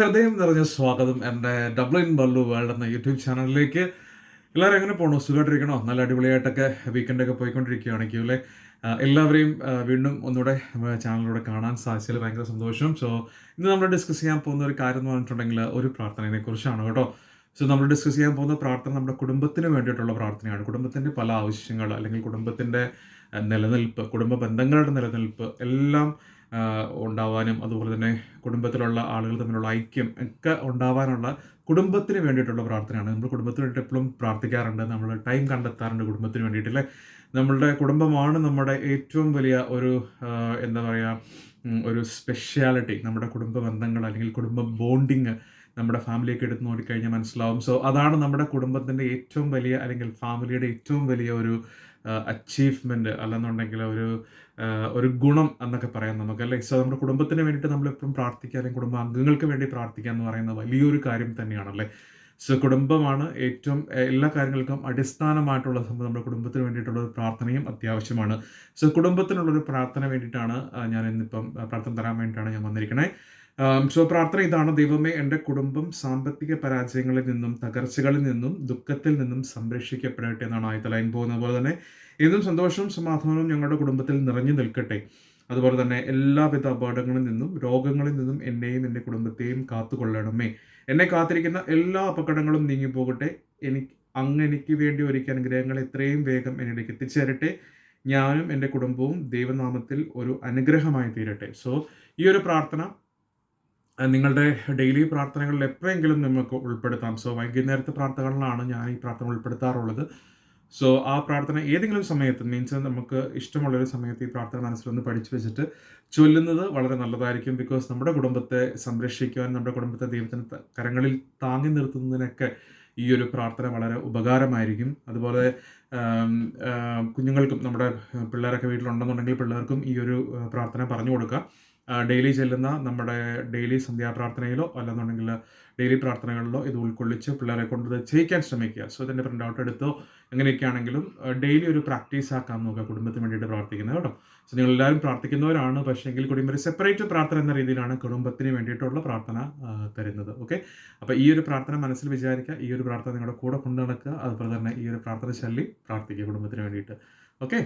ഹൃദയം നിറഞ്ഞ സ്വാഗതം എന്റെ ഡബ്ലിൻ ബല്ലു വേൾഡ് എന്ന യൂട്യൂബ് ചാനലിലേക്ക്. എല്ലാവരും എങ്ങനെ പോകണോ സുഖമായിട്ടിരിക്കണോ? നല്ല അടിപൊളിയായിട്ടൊക്കെ വീക്കെൻഡൊക്കെ പോയിക്കൊണ്ടിരിക്കുകയാണെങ്കിൽ അല്ലേ? എല്ലാവരെയും വീണ്ടും ഒന്നുകൂടെ ചാനലിലൂടെ കാണാൻ സാധിച്ചതിൽ ഭയങ്കര സന്തോഷം. സോ ഇന്ന് നമ്മൾ ഡിസ്കസ് ചെയ്യാൻ പോകുന്ന ഒരു കാര്യം എന്ന് പറഞ്ഞിട്ടുണ്ടെങ്കിൽ ഒരു പ്രാർത്ഥനയെ കുറിച്ചാണ് കേട്ടോ. സോ നമ്മൾ ഡിസ്കസ് ചെയ്യാൻ പോകുന്ന പ്രാർത്ഥന നമ്മുടെ കുടുംബത്തിന് വേണ്ടിയിട്ടുള്ള പ്രാർത്ഥനയാണ്. കുടുംബത്തിന്റെ പല ആവശ്യങ്ങൾ അല്ലെങ്കിൽ കുടുംബത്തിന്റെ നിലനിൽപ്പ് കുടുംബ ബന്ധങ്ങളുടെ നിലനിൽപ്പ് എല്ലാം ഉണ്ടാവാനും അതുപോലെ തന്നെ കുടുംബത്തിലുള്ള ആളുകൾ തമ്മിലുള്ള ഐക്യം ഒക്കെ ഉണ്ടാവാനുള്ള കുടുംബത്തിന് വേണ്ടിയിട്ടുള്ള പ്രാർത്ഥനയാണ്. നമ്മൾ കുടുംബത്തിന് വേണ്ടിയിട്ട് എപ്പോഴും പ്രാർത്ഥിക്കാറുണ്ട്. നമ്മൾ ടൈം കണ്ടെത്താറുണ്ട് കുടുംബത്തിന് വേണ്ടിയിട്ട് അല്ലേ? നമ്മളുടെ കുടുംബമാണ് നമ്മുടെ ഏറ്റവും വലിയ ഒരു എന്താ പറയുക ഒരു സ്പെഷ്യാലിറ്റി നമ്മുടെ കുടുംബ ബന്ധങ്ങൾ അല്ലെങ്കിൽ കുടുംബ ബോണ്ടിങ് നമ്മുടെ ഫാമിലിയൊക്കെ എടുത്ത് നോക്കിക്കഴിഞ്ഞാൽ മനസ്സിലാവും. സോ അതാണ് നമ്മുടെ കുടുംബത്തിന്റെ ഏറ്റവും വലിയ അല്ലെങ്കിൽ ഫാമിലിയുടെ ഏറ്റവും വലിയ ഒരു അച്ചീവ്മെന്റ് അല്ലെന്നുണ്ടെങ്കിൽ ഒരു ഒരു ഗുണം എന്നൊക്കെ പറയാം നമുക്ക് അല്ലേ? സോ നമ്മുടെ കുടുംബത്തിന് വേണ്ടിയിട്ട് നമ്മൾ എപ്പോഴും പ്രാർത്ഥിക്കുക അല്ലെങ്കിൽ കുടുംബാംഗങ്ങൾക്ക് വേണ്ടി പ്രാർത്ഥിക്കുക എന്ന് പറയുന്ന വലിയൊരു കാര്യം തന്നെയാണല്ലേ സോ കുടുംബമാണ് ഏറ്റവും എല്ലാ കാര്യങ്ങൾക്കും അടിസ്ഥാനമായിട്ടുള്ള സംഭവം നമ്മുടെ കുടുംബത്തിന് വേണ്ടിയിട്ടുള്ള ഒരു പ്രാർത്ഥനയും അത്യാവശ്യമാണ്. സോ കുടുംബത്തിനുള്ളൊരു പ്രാർത്ഥന വേണ്ടിയിട്ടാണ് ഞാൻ ഇന്നിപ്പം പ്രാർത്ഥന തരാൻ വേണ്ടിയിട്ടാണ് ഞാൻ വന്നിരിക്കണേ. സോ പ്രാർത്ഥന ഇതാണ്. ദൈവമേ എന്റെ കുടുംബം സാമ്പത്തിക പരാജയങ്ങളിൽ നിന്നും തകർച്ചകളിൽ നിന്നും ദുഃഖത്തിൽ നിന്നും സംരക്ഷിക്കപ്പെടട്ടെ എന്നാണ് ആദ്യത്തെ ലൈൻ പോകുന്നത്. പോലെ തന്നെ എന്നും സന്തോഷവും സമാധാനവും ഞങ്ങളുടെ കുടുംബത്തിൽ നിറഞ്ഞു നിൽക്കട്ടെ. അതുപോലെ തന്നെ എല്ലാവിധ അപകടങ്ങളിൽ നിന്നും രോഗങ്ങളിൽ നിന്നും എന്നെയും എന്റെ കുടുംബത്തെയും കാത്തുകൊള്ളണമേ. എന്നെ കാത്തിരിക്കുന്ന എല്ലാ അപകടങ്ങളും നീങ്ങി പോകട്ടെ എനിക്ക് അങ്ങ് എനിക്ക് വേണ്ടി ഒരുക്കിയ അനുഗ്രഹങ്ങൾ എത്രയും വേഗം എന്നിലേക്ക് എത്തിച്ചേരട്ടെ. ഞാനും എന്റെ കുടുംബവും ദൈവനാമത്തിൽ ഒരു അനുഗ്രഹമായി തീരട്ടെ. സോ ഈ ഒരു പ്രാർത്ഥന നിങ്ങളുടെ ഡെയിലി പ്രാർത്ഥനകളിൽ എപ്പോഴെങ്കിലും നമുക്ക് ഉൾപ്പെടുത്താം. സോ വൈകുന്നേരത്തെ പ്രാർത്ഥനകളിലാണ് ഞാൻ ഈ പ്രാർത്ഥന ഉൾപ്പെടുത്താറുള്ളത്. സോ ആ പ്രാർത്ഥന ഏതെങ്കിലും സമയത്ത് മീൻസ് നമുക്ക് ഇഷ്ടമുള്ളൊരു സമയത്ത് ഈ പ്രാർത്ഥന മനസ്സിലൊന്ന് പഠിച്ചു വെച്ചിട്ട് ചൊല്ലുന്നത് വളരെ നല്ലതായിരിക്കും. ബിക്കോസ് നമ്മുടെ കുടുംബത്തെ സംരക്ഷിക്കുവാൻ നമ്മുടെ കുടുംബത്തെ ദൈവത്തിന് കരങ്ങളിൽ താങ്ങി നിർത്തുന്നതിനൊക്കെ ഈ ഒരു പ്രാർത്ഥന വളരെ ഉപകാരമായിരിക്കും. അതുപോലെ കുഞ്ഞുങ്ങൾക്കും നമ്മുടെ പിള്ളേരൊക്കെ വീട്ടിലുണ്ടെന്നുണ്ടെങ്കിൽ പിള്ളേർക്കും ഈ ഒരു പ്രാർത്ഥന പറഞ്ഞു കൊടുക്കുക ഡെയിലി ചെല്ലുന്ന നമ്മുടെ ഡെയിലി സന്ധ്യാപ്രാർത്ഥനയിലോ അല്ലെന്നുണ്ടെങ്കിൽ ഡെയിലി പ്രാർത്ഥനകളിലോ ഇത് ഉൾക്കൊള്ളിച്ച് പിള്ളേരെ കൊണ്ട് ഇത് ചെയ്യിക്കാൻ ശ്രമിക്കുക. സോ ഇതിന്റെ പ്രിന്റ് ഔട്ട് എടുത്തോ എങ്ങനെയൊക്കെയാണെങ്കിലും ഡെയിലി ഒരു പ്രാക്ടീസ് ആക്കാൻ നോക്കുക കുടുംബത്തിന് വേണ്ടിയിട്ട് പ്രാർത്ഥിക്കുന്നത് കേട്ടോ. സോ നിങ്ങൾ എല്ലാവരും പ്രാർത്ഥിക്കുന്നവരാണ് പക്ഷേ എങ്കിൽ കൂടി ഒരു സെപ്പറേറ്റ് പ്രാർത്ഥന എന്ന രീതിയിലാണ് കുടുംബത്തിന് വേണ്ടിയിട്ടുള്ള പ്രാർത്ഥന തരുന്നത്. ഓക്കെ അപ്പോൾ ഈ ഒരു പ്രാർത്ഥന മനസ്സിൽ വിചാരിക്കുക ഈ ഒരു പ്രാർത്ഥന നിങ്ങളുടെ കൂടെ കൊണ്ടു നടക്കുക അതുപോലെ തന്നെ ഈ ഒരു പ്രാർത്ഥന ചൊല്ലി പ്രാർത്ഥിക്കുക കുടുംബത്തിന് വേണ്ടിയിട്ട്. ഓക്കെ